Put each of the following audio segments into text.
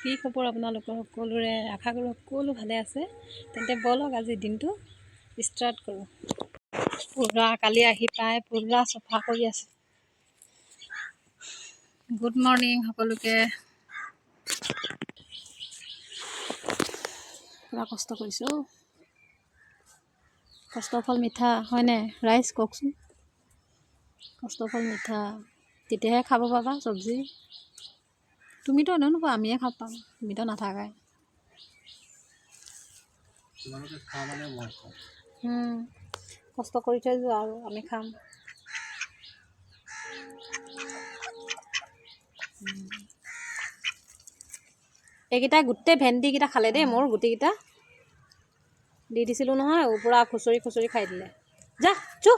কি খবৰ আপোনালোকৰ সকলোৰে? আশা কৰোঁ সকলো ভালে আছে। তেন্তে ব'লক আজি দিনটো ষ্টাৰ্ট কৰোঁ। পূৰা কালি আহি পাই পূৰা চফা কৰি আছে। গুড মৰ্ণিং সকলোকে। পূৰা কষ্ট কৰিছোঁ। কষ্টৰ ফল মিঠা হয়নে ৰাইজ কওকচোন। কষ্টৰ ফল মিঠা, তেতিয়াহে খাব পাবা চব্জি। তুমিতো এনেও নোপোৱা আমিয়ে খাব পাম তুমিতো নাথাকাই। মানে কষ্ট কৰি থৈ যোৱা আৰু আমি খাম। এইকেইটা গোটেই ভেন্দিকেইটা খালে দেই মোৰ গুটিকেইটা। দি দিছিলোঁ নহয় পূৰা খুচৰি খুচৰি খাই দিলে। যা চু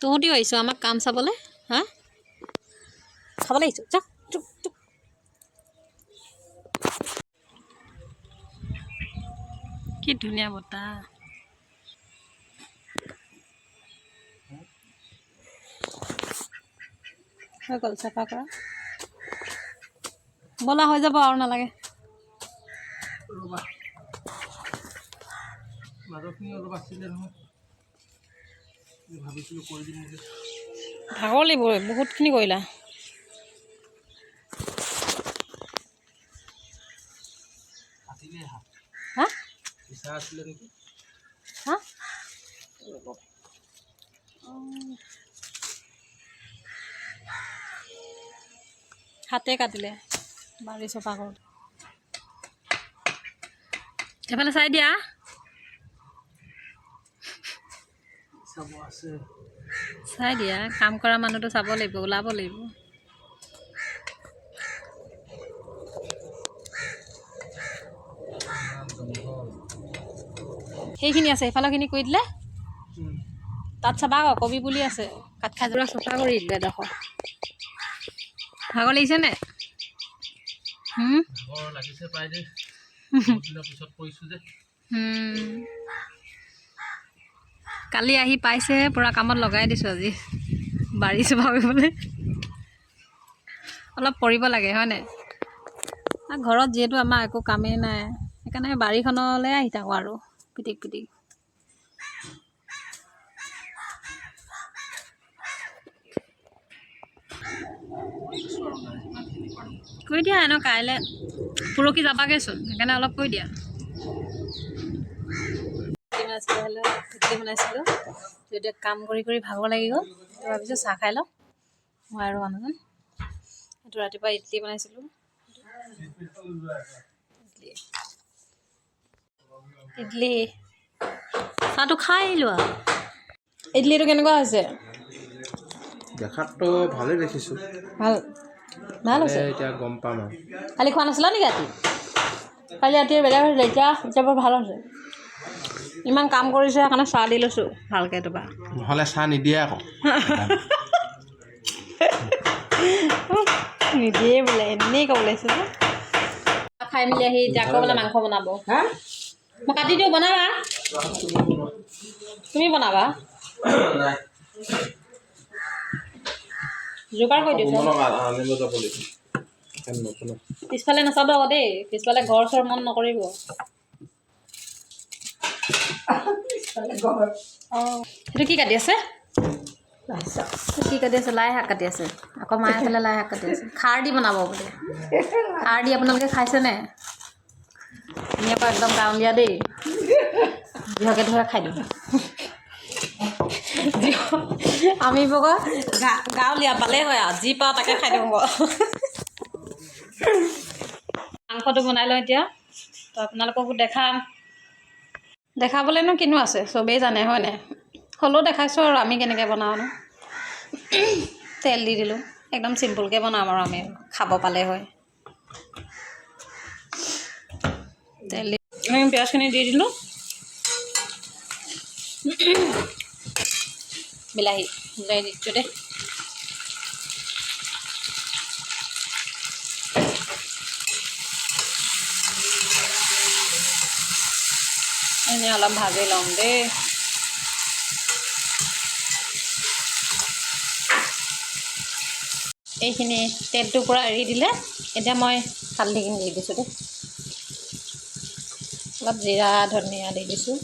তহঁতিও আহিছ, আমাক কাম চাবলৈ, হা? খাবলৈ আহিছ, যা কি ধুনীয়া বতাহ হৈ গ'ল, চাফা কৰা। ব'লা হৈ যাব আৰু নালাগে। মাজৰখিনি অলপ আছিলে নহয়। ভাগৰ লাগিব বহুতখিনি কৰিলা। হাতে। কাটিলে বাৰী চফা কৰোঁ সেইফালে চাই দিয়া। চাব আছে চাই দিয়া কাম কৰা মানুহটো চাব লাগিব ওলাব লাগিব। সেইখিনি আছে সেইফালৰখিনি কৰি দিলে। তাত চাবা আকৌ কবি পুলি আছে। কাট খাই যোৰা চফা কৰি দিলে এডোখৰ ভাগৰ লাগিছেনে লাগিছে যে। বহুত দিনৰ পিছত যে। কালি আহি পাইছেহে পূৰা কামত লগাই দিছোঁ আজি। বাৰী কৰিবলৈ অলপ কৰিব লাগে হয়নে ঘৰত যিহেতু আমাৰ একো কামেই নাই সেইকাৰণে বাৰীখনলৈ আহি থাকোঁ আৰু পিটিক পিটিক। কৰি দিয়া এনেও কাইলৈ পৰহি যাবাগৈচোন সেইকাৰণে অলপ কৰি দিয়া। ইডলি বনাইছিলোঁ। তেতিয়া কাম কৰি কৰি ভাগৰ লাগি গ'ল। তো ভাবিছোঁ চাহ খাই লওঁ। মই আৰু মানুহজন। সেইটো ৰাতিপুৱা ইডলি বনাইছিলোঁ। ইডলি। ইডলি। চাহটো খাই লোৱা। ইডলিটো কেনেকুৱা হৈছে? দেখাততো ভালেই দেখিছোঁ। ভালো। ভালো হৈছে? এতিয়া গম পাম আৰু। কালি খোৱা নাছিলা নেকি ৰাতি? কালি ৰাতি বেলেগ হৈছিলে এতিয়া এতিয়া বৰ ভালো হৈছে। ইমান কাম কৰিছে সেইকাৰণে চাহ দি লৈছোঁ ভালকৈ তোমাৰ নহ'লে চাহ নিদিয়ে আকৌ। নিদিয়ে বোলে এনেই ক'ব লাগিছে খাই মেলি আহি এতিয়া আকৌ বোলে মাংস বনাব। মই কাটি দিওঁ বনাবা? তুমি বনাবা? যোগাৰ কৰি দিছোঁ পিছফালে নাচাব আকৌ দেই পিছফালে ঘৰ চৰ মন নকৰিব। সেইটো কি কাটি আছে? কি কাটি আছে? লাই শাক কাটি আছে। আকৌ মায়ে এইফালে লাই শাক কাটি আছে। খাৰ দি বনাব বোলে। খাৰ দি আপোনালোকে খাইছেনে আমি আকৌ একদম গাঁৱলীয়া দেই। যিহকে ধৰে খাই দিওঁ আমি গা গাঁৱলীয়া পালেই হয় আৰু। যি পাওঁ তাকে খাই দিওঁ মাংসটো বনাই লওঁ এতিয়া। তো আপোনালোককো দেখাম। দেখাবলৈনো কিনো আছে চবেই জানে হয়নে হ'লেও দেখাইছোঁ আৰু আমি কেনেকৈ বনাওঁ তেল দি দিলোঁ একদম চিম্পুলকৈ বনাম আৰু আমি খাব পালে হয়। তেল দি পিঁয়াজখিনি দি দিলোঁ। বিলাহী বিলাহী দিছোঁ দেই অলপ ভাজি ল'ম দেই এইখিনি তেলটো পূৰা এৰি দিলে, এতিয়া মই হালধিখিনি দি দিছোঁ দেই অলপ জিৰা, ধনিয়া দি দিছোঁ।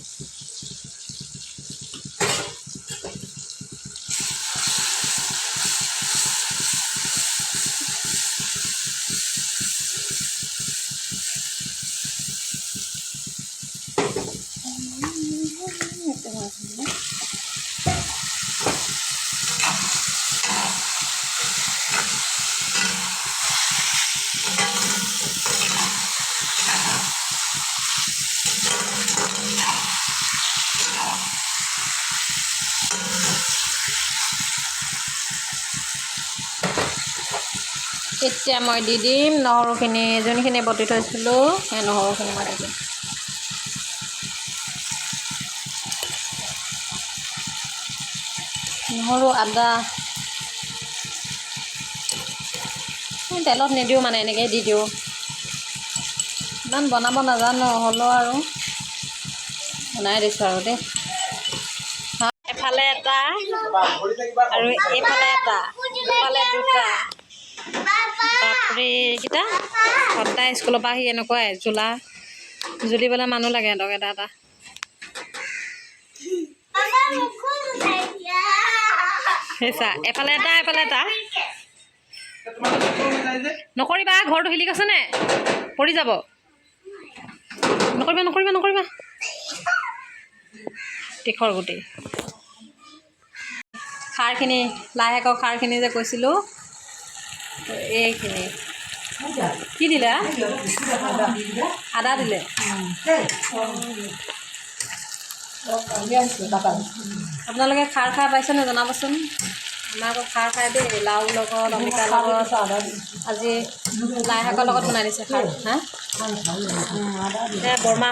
এতিয়া মই দি দিম নহৰুখিনি যোনখিনি বটি থৈছিলোঁ সেই নহৰুখিনি মই দি দিম। নহৰু আদা। তেলত নিদিওঁ মানে এনেকৈ দি দিওঁ। ইমান বনাব নাজানো হ'লেও আৰু। বনাই দিছোঁ আৰু দেই। এফালে এটা আৰু এইফালে এটা ইফালে দুটা। বাপৰে এইকেইটা সদায় স্কুলৰ পৰা আহি এনেকুৱাই জোলা জুলিবলৈ মানুহ লাগে সিহঁতক এটা এটা। এফালে এটা এফালে এটা। নকৰিবা ঘৰটো হিলি গৈছে নে? পৰি যাব। নকৰিবা নকৰিবা নকৰিবা। তীখৰ গোটেই খাৰখিনি লাই শাকৰ খাৰখিনি যে কৈছিলোঁ। এইখিনি। কি দিলে? আদা দিলে। আপোনালোকে খাৰ খাই পাইছেনে জনাবচোন? আমাৰ আকৌ খাৰ খাই দেই লাও লগত অমিতাৰ লগত। আজি লাই শাকৰ লগত বনাই দিছে খাৰ। হা? বৰমা।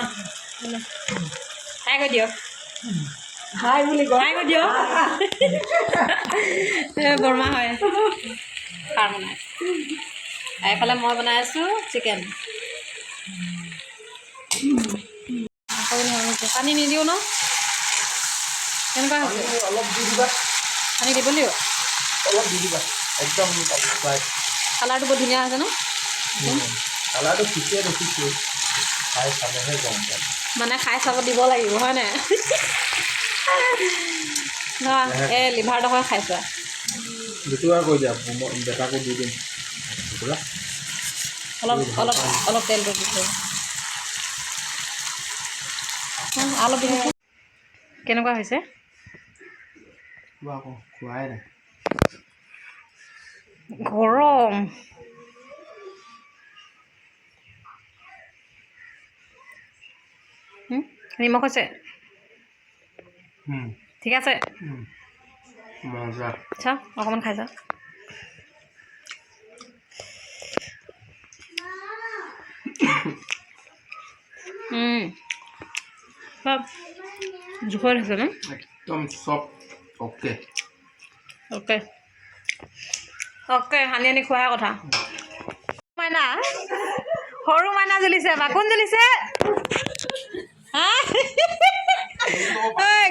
খাই গৈ দিয়ক। খাই বুলি খাই গৈ দিয়ক। বৰমা হয়। খাৰ বনাই এইফালে মই বনাই আছোঁ চিকেন। পানী নিদিওঁ ন? কেনেকুৱা হৈছে? অলপ দি দিবা। পানী দিব লাগিব অলপ দি দিবা। একদম কালাৰটো বৰ ধুনীয়া হৈছে ন? কালাৰটো ঠিকে দেখিছোঁ। খাই চালেহে গম পাম। মানে খাই চাব দিব লাগিব হয় নাই? এই লিভাৰডোখৰ খাইছোঁ আৰু কৈ দিয়া মই বেটাকো দি দিম পুৰা অলপ অলপ অলপ তেলটো দিছোঁ অলপ কেনেকুৱা হৈছে খোৱাই নাই গৰম হুম? নিমখ হৈছে ঠিক আছে মজা। চাওঁ অকণমান খাই উম। চব জোখৰ হৈছে ন? একদম চব অ'কে। অ'কে। অ'কে সানি আনি খোৱাৰ কথা। মাইনা সৰু মাইনা জ্বলিছে বা কোন জ্বলিছে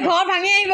ঘৰ ভাঙি আহিব।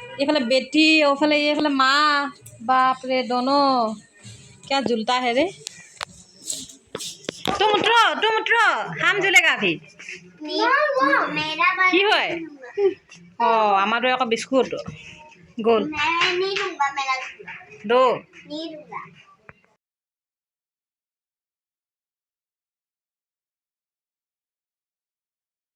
এখানে বেটি ওখানে এখানে মা বাপ রে দন কে জুলতা হে রে টমুট্র টমুট্র হাম জুলে গাভি কি হয় ও আমারও এক বিস্কুট গোল দো